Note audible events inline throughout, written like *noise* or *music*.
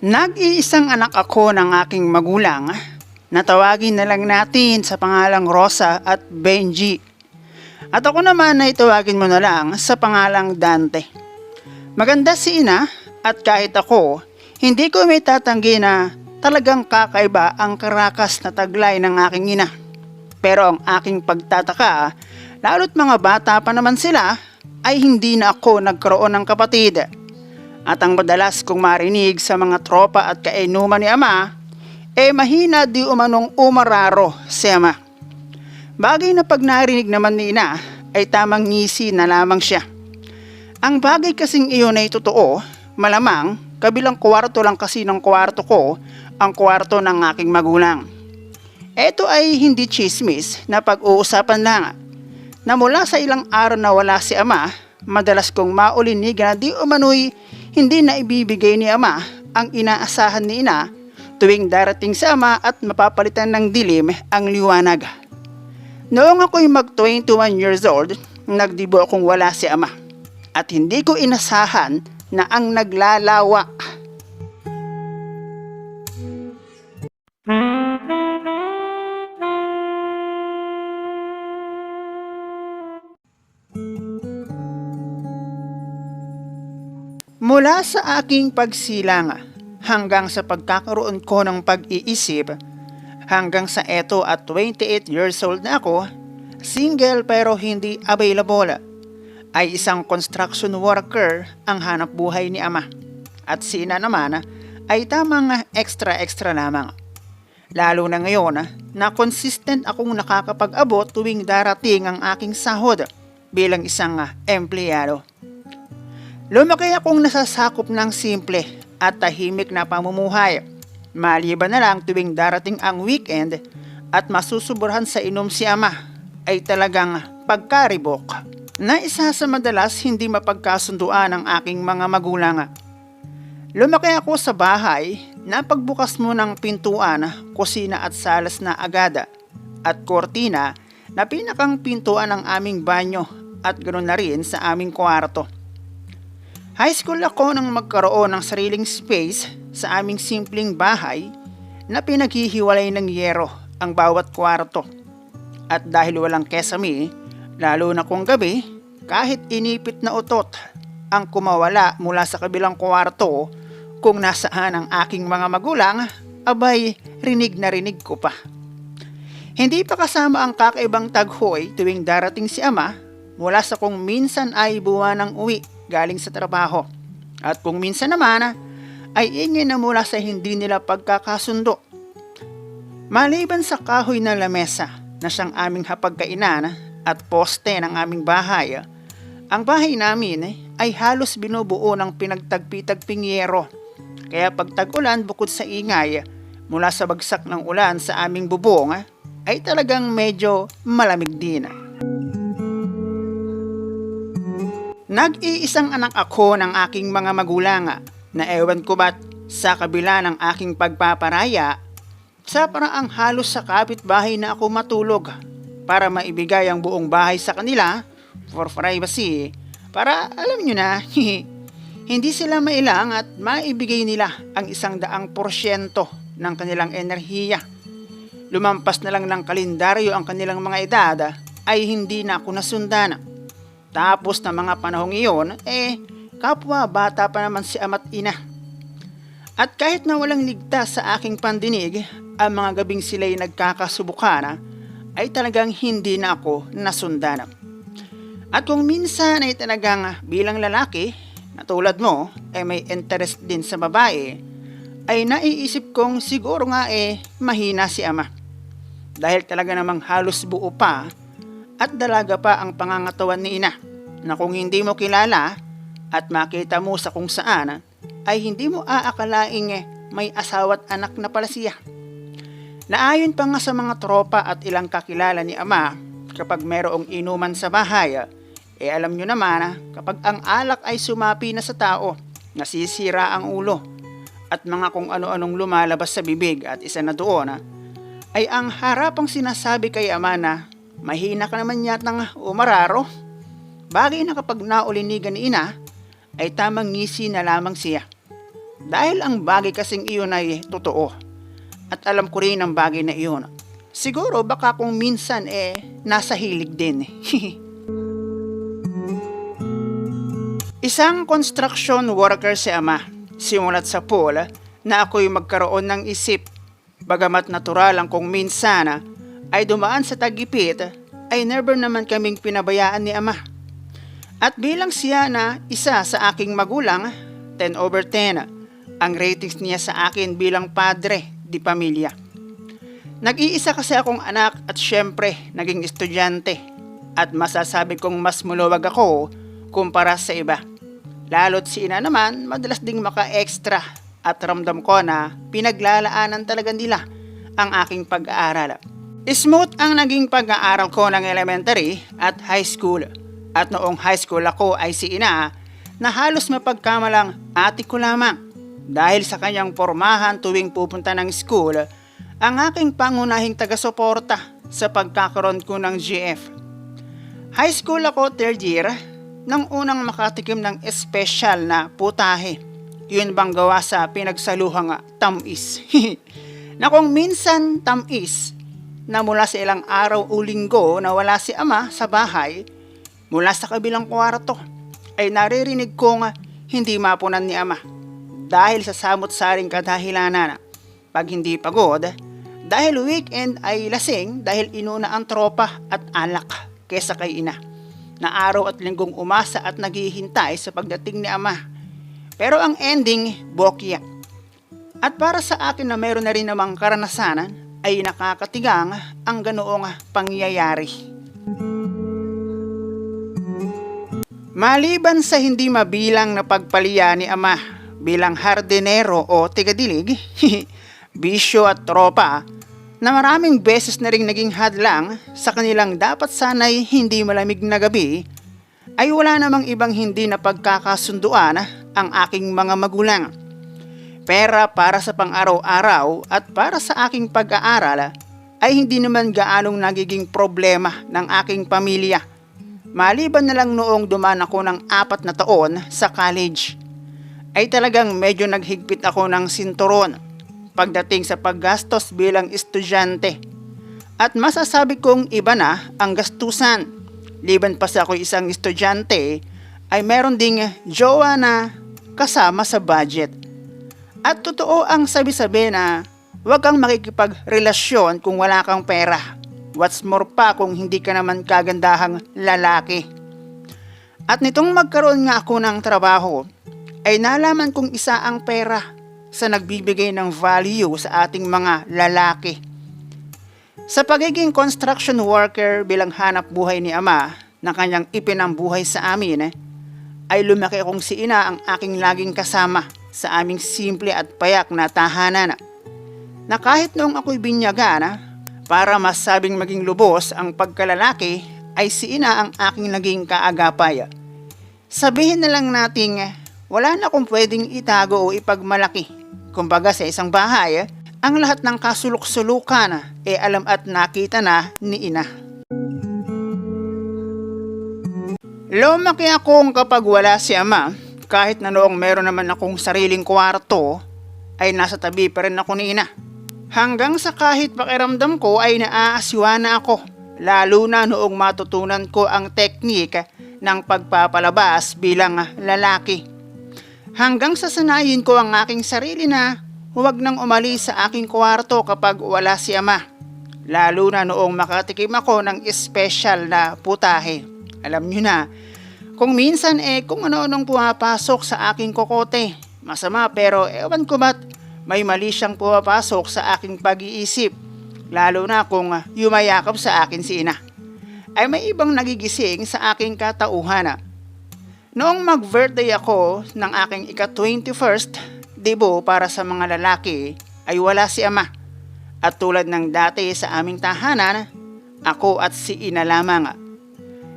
Nag-iisang anak ako ng aking magulang. Natawagin na lang natin sa pangalang Rosa at Benji. At ako naman ay tawagin mo na lang sa pangalang Dante. Maganda si ina at kahit ako, hindi ko may tatanggi na talagang kakaiba ang karakas na taglay ng aking ina. Pero ang aking pagtataka, lalo't mga bata pa naman sila, ay hindi na ako nagkaroon ng kapatid. At ang madalas kong marinig sa mga tropa at kainuman ni ama, eh mahina di umanong umararo si ama. Bagay na pag narinig naman ni ina, ay tamang ngisi na lamang siya. Ang bagay kasing iyon ay totoo, malamang kabilang kwarto lang kasi ng kwarto ko ang kwarto ng aking magulang. Ito ay hindi chismis na pag-uusapan lang na mula sa ilang araw na wala si ama, madalas kong maulinigan na di umano'y hindi na ibibigay ni ama ang inaasahan ni ina tuwing darating sa ama at mapapalitan ng dilim ang liwanag. Noong ako'y mag 21 years old, nagdibo akong wala si ama at hindi ko inasahan na ang naglalawak Mula sa aking pagsilang hanggang sa pagkakaroon ko ng pag-iisip, hanggang sa eto at 28 years old na ako, single pero hindi available, ay isang construction worker ang hanap buhay ni ama. At si ina naman ay tamang extra-extra lamang. Lalo na ngayon na consistent akong nakakapag-abot tuwing darating ang aking sahod bilang isang empleyado. Lumaki akong nasasakop ng simple at tahimik na pamumuhay. Maliban na lang tuwing darating ang weekend at masusuburhan sa inom si ama ay talagang pagkaribok na isa sa madalas hindi mapagkasunduan ng aking mga magulang. Lumaki ako sa bahay na pagbukas mo ng pintuan, kusina at salas na agada at kortina na pinakang pintuan ng aming banyo at ganoon na rin sa aming kwarto. High school ako nang magkaroon ng sariling space sa aming simpleng bahay na pinaghihiwalay ng yero ang bawat kwarto. At dahil walang kesame, lalo na kung gabi, kahit inipit na utot ang kumawala mula sa kabilang kwarto kung nasaan ang aking mga magulang, abay rinig na rinig ko pa. Hindi pa kasama ang kakaibang taghoy tuwing darating si ama mula sa kung minsan ay buwan ng uwi galing sa trabaho. At kung minsan naman ay ingin na mula sa hindi nila pagkakasundo. Maliban sa kahoy na lamesa na siyang aming hapagkainan at poste ng aming bahay, ang bahay namin ay halos binubuo ng pinagtagpi-tagping yero. Kaya pag tag-ulan bukod sa ingay mula sa bagsak ng ulan sa aming bubong ay talagang medyo malamig din. Nag-iisang anak ako ng aking mga magulang na ewan ko ba't sa kabila ng aking pagpaparaya sa paraang halos sa kapitbahay na ako matulog para maibigay ang buong bahay sa kanila for privacy para alam nyo na *laughs* hindi sila mailang at maibigay nila ang isang daang porsyento ng kanilang enerhiya. Lumampas na lang ng kalendaryo ang kanilang mga edad ay hindi na ako nasundan. Tapos na mga panahong iyon, eh, kapwa bata pa naman si ama't ina. At kahit na walang ligtas sa aking pandinig, ang mga gabing sila'y nagkakasubukan, ay talagang hindi na ako nasundan. At kung minsan ay talagang bilang lalaki, na tulad mo, ay may interest din sa babae, ay naiisip kong siguro nga eh mahina si ama. Dahil talaga namang halos buo pa at dalaga pa ang pangangatawan ni ina na kung hindi mo kilala at makita mo sa kung saan ay hindi mo aakalaing eh, may asawa't anak na pala siya. Naayon pa nga sa mga tropa at ilang kakilala ni ama kapag merong inuman sa bahay, eh alam nyo naman kapag ang alak ay sumapi na sa tao, nasisira ang ulo at mga kung ano-anong lumalabas sa bibig at isa na doon ay ang harapang sinasabi kay ama na mahina ka naman yatang umararo. Bagay na kapag naulinigan ni ina, ay tamang ngisi na lamang siya. Dahil ang bagay kasing iyon ay totoo. At alam ko rin ang bagay na iyon. Siguro baka kung minsan eh nasa hilig din. *laughs* Isang construction worker si ama, simulat sa pool na ako'y magkaroon ng isip. Bagamat natural lang kung minsan ay dumaan sa tagipit, ay never naman kaming pinabayaan ni ama. At bilang siya na isa sa aking magulang, 10 over 10, ang ratings niya sa akin bilang padre di pamilya. Nag-iisa kasi akong anak at syempre naging estudyante at masasabi kong mas muluwag ako kumpara sa iba. Lalo't si ina naman madalas ding maka-extra at ramdam ko na pinaglalaanan talaga nila ang aking pag-aaral. Smooth ang naging pag-aaral ko ng elementary at high school. At noong high school ako ay si ina na halos mapagkamalang ate ko lamang. Dahil sa kanyang pormahan tuwing pupunta ng school, ang aking pangunahing taga-suporta sa pagkakaroon ko ng GF. High school ako third year nang unang makatikim ng espesyal na putahe. Yun bang gawa sa pinagsaluhang tamis. *laughs* na kung minsan tamis, na mula sa ilang araw o linggo na wala si ama sa bahay, mula sa kabilang kwarto, ay naririnig kong hindi mapunan ni ama. Dahil sa samot-saring kadahilanan, pag hindi pagod, dahil weekend ay lasing dahil inuna ang tropa at alak kesa kay ina na araw at linggong umasa at naghihintay sa pagdating ni ama. Pero ang ending, bokya. At para sa akin na meron na rin namang karanasanan, ay nakakatigang ang ganoong pangyayari. Maliban sa hindi mabilang na pagpaliya ni ama bilang hardinero o tigadilig, *laughs* bisyo at tropa, na maraming beses na ring naging hadlang sa kanilang dapat sanay hindi malamig na gabi, ay wala namang ibang hindi na pagkakasunduan ang aking mga magulang. Pera para sa pang-araw-araw at para sa aking pag-aaral ay hindi naman gaanong nagiging problema ng aking pamilya. Maliban na lang noong duman ako ng apat na taon sa college, ay talagang medyo naghigpit ako ng sinturon pagdating sa paggastos bilang estudyante. At masasabi kong iba na ang gastusan. Liban pa sa ako isang estudyante, ay meron ding jowa na kasama sa budget. At totoo ang sabi-sabi na huwag kang makikipagrelasyon kung wala kang pera. What's more pa kung hindi ka naman kagandahang lalaki. At nitong magkaroon nga ako ng trabaho, ay nalaman kong isa ang pera sa nagbibigay ng value sa ating mga lalaki. Sa pagiging construction worker bilang hanap buhay ni ama na kanyang ipinambuhay sa amin, ay lumaki akong si ina ang aking laging kasama sa aming simple at payak na tahanan. Na kahit noong ako'y binyagan, para masabing maging lubos ang pagkalalaki, ay si ina ang aking naging kaagapay. Sabihin na lang nating wala na akong pwedeng itago o ipagmalaki. Kumbaga sa isang bahay, ang lahat ng kasulok-sulukan e alam at nakita na ni ina. Lumaki akong kapag wala si ama, kahit na noong meron naman akong sariling kwarto, ay nasa tabi pa rin ako ni ina. Hanggang sa kahit pakiramdam ko ay naaasiwa na ako, lalo na noong matutunan ko ang teknik ng pagpapalabas bilang lalaki. Hanggang sa sanayin ko ang aking sarili na huwag nang umalis sa aking kwarto kapag wala si ama. Lalo na noong makatikim ako ng espesyal na putahe. Alam nyo na, kung minsan eh kung ano-anong pumapasok sa aking kokote. Masama pero ewan ko ba't may mali siyang pumapasok sa aking pag-iisip. Lalo na kung yumayakap sa akin si ina. Ay may ibang nagigising sa aking katauhan Noong mag-birthday ako ng aking ika-21st debo para sa mga lalaki ay wala si ama. At tulad ng dati sa aming tahanan, ako at si ina lamang.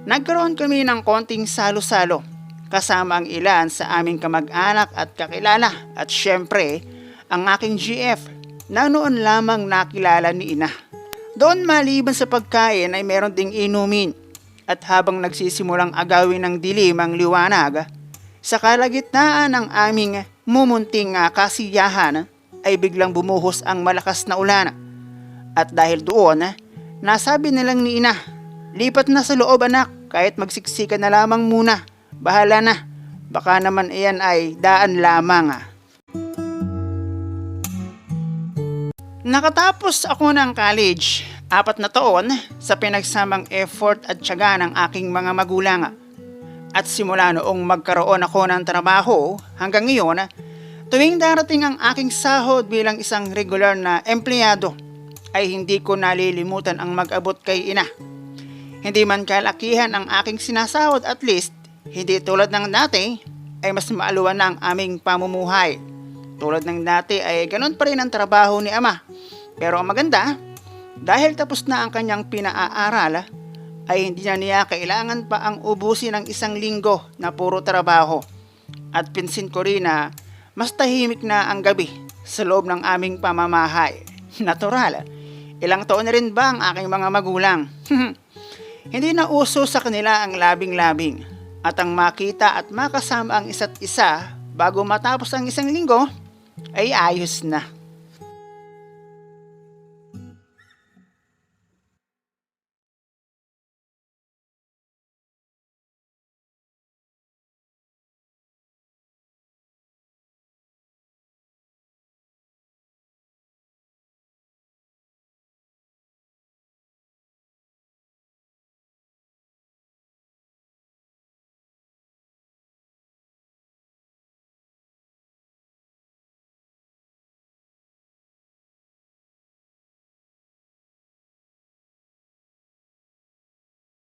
Nagkaroon kami ng konting salo-salo kasama ang ilan sa aming kamag-anak at kakilala at syempre ang aking GF na noon lamang nakilala ni ina. Doon maliban sa pagkain ay meron ding inumin at habang nagsisimulang agawin ng dilim ang liwanag, Sa kalagitnaan ng aming mumunting ah, kasiyahan ay biglang bumuhos ang malakas na ulan. At dahil doon, nasabi nilang ni ina, lipat na sa loob anak kahit magsiksikan na lamang muna. Bahala na, baka naman iyan ay daan lamang. ah." Nakatapos ako ng college, apat na taon sa pinagsamang effort at tiyaga ng aking mga magulang. At simula noong magkaroon ako ng trabaho hanggang ngayon, tuwing darating ang aking sahod bilang isang regular na empleyado, ay hindi ko nalilimutan ang mag-abot kay ina. Hindi man kalakihan ang aking sinasahod at least, hindi tulad ng dati, ay mas maaluan na ang aming pamumuhay. Tulad ng dati ay ganun pa rin ang trabaho ni ama. Pero ang maganda, dahil tapos na ang kanyang pinaaral, ay hindi na niya kailangan pa ang ubusin ng isang linggo na puro trabaho. At pinsin ko rin na mas tahimik na ang gabi sa loob ng aming pamamahay. *laughs* Natural. Ilang taon na rin ba ang aking mga magulang? *laughs* Hindi na uso sa kanila ang labing-labing at ang makita at makasama ang isa't isa bago matapos ang isang linggo ay ayos na.